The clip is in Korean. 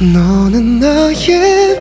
너는 나의